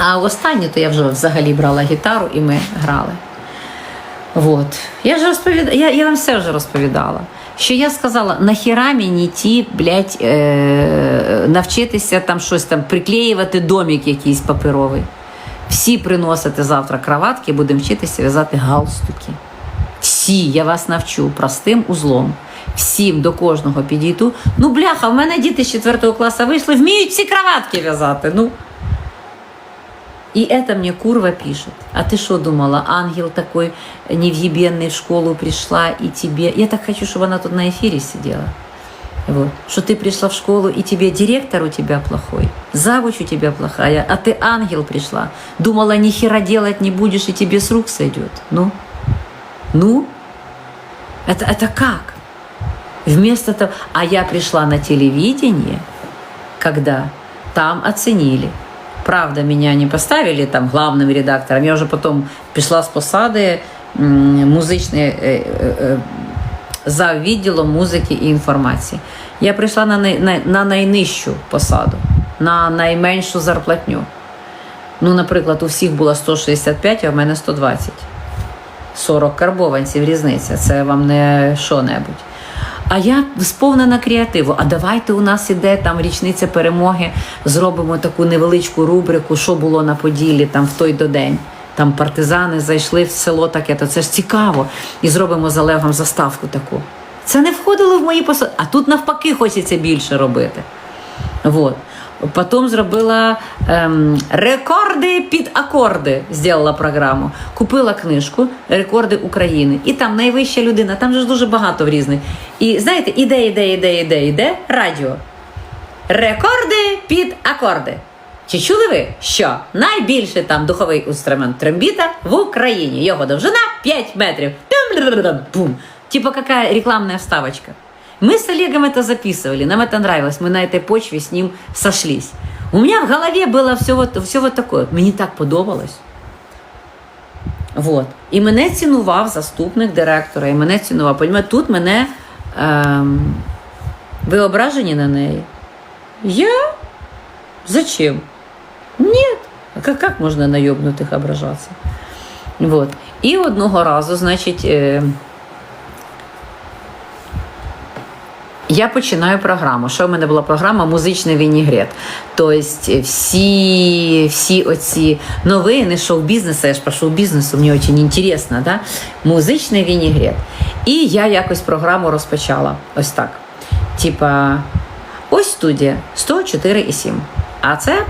А останнє, то я вже взагалі брала гітару і ми грали. Вот. Я ж розповідала, я, я вам все вже розповідала. Що я сказала, нахіра мені ті, блядь, е- навчитися там щось там приклеювати домик якийсь паперовий. Всі приносите завтра кроватки, будемо вчитися в'язати галстуки. Всі, я вас навчу простим узлом. Всім до кожного підійду. Ну, бляха, в мене діти з 4 класу вийшли, вміють всі кроватки в'язати. Ну. И это мне курва пишет. А ты что думала, ангел такой невъебенный в школу пришла и тебе... Я так хочу, чтобы она тут на эфире сидела. Вот. Что ты пришла в школу, и тебе директор у тебя плохой, завуч у тебя плохая, а ты ангел пришла. Думала, ни хера делать не будешь, и тебе с рук сойдет. Ну? Ну? Это, это как? Вместо того... А я пришла на телевидение, когда там оценили. Правда, меня не поставили там главным редактором. Я уже потом пішла з посади м, музичної е, е, е, за відділом музики і інформації. Я прийшла на, на, на найнижчу посаду, на найменшу зарплатню. Ну, наприклад, у всіх було 165, а в мене 120. 40 карбованців різниця. Це вам не що-небудь. А я сповнена креативу. А давайте у нас іде там річниця перемоги, зробимо таку невеличку рубрику, що було на Поділлі там в той до день. Там партизани зайшли в село таке, то це ж цікаво. І зробимо за Левом заставку таку. Це не входило в мої посади. А тут навпаки хочеться більше робити. Вот. Потім зробила ем, рекорди під акорди. Зробила програму. Купила книжку Рекорди України. І там найвища людина, там же ж дуже багато в різних. І знаєте, іде, іде, іде, іде, іде радіо. Рекорди під акорди. Чи чули ви, що найбільший там духовий інструмент трембіта в Україні? Його довжина 5 метрів. Бум. Типа какая рекламная вставочка. Мы с Олегом это записывали, нам это нравилось, мы на этой почве с ним сошлись. У меня в голове было все вот, все вот такое. Мені так подобалось. Вот. І мене цінував заступник директора, і мене цінував. Понімаєте, тут мене ем, ви ображені на неї. Я? Зачем? Нет. А как, как можна на йобнутих ображатися? Вот. І одного разу, значить, е, я починаю програму. Що в мене була програма Музичний вінігрет. Тобто всі, всі оці новини шоу-бізнесу, я ж про шоу-бізнесу, мені дуже інтересно, да? музичний вінігрет. І я якось програму розпочала ось так. Типа, ось студія 104,7. А це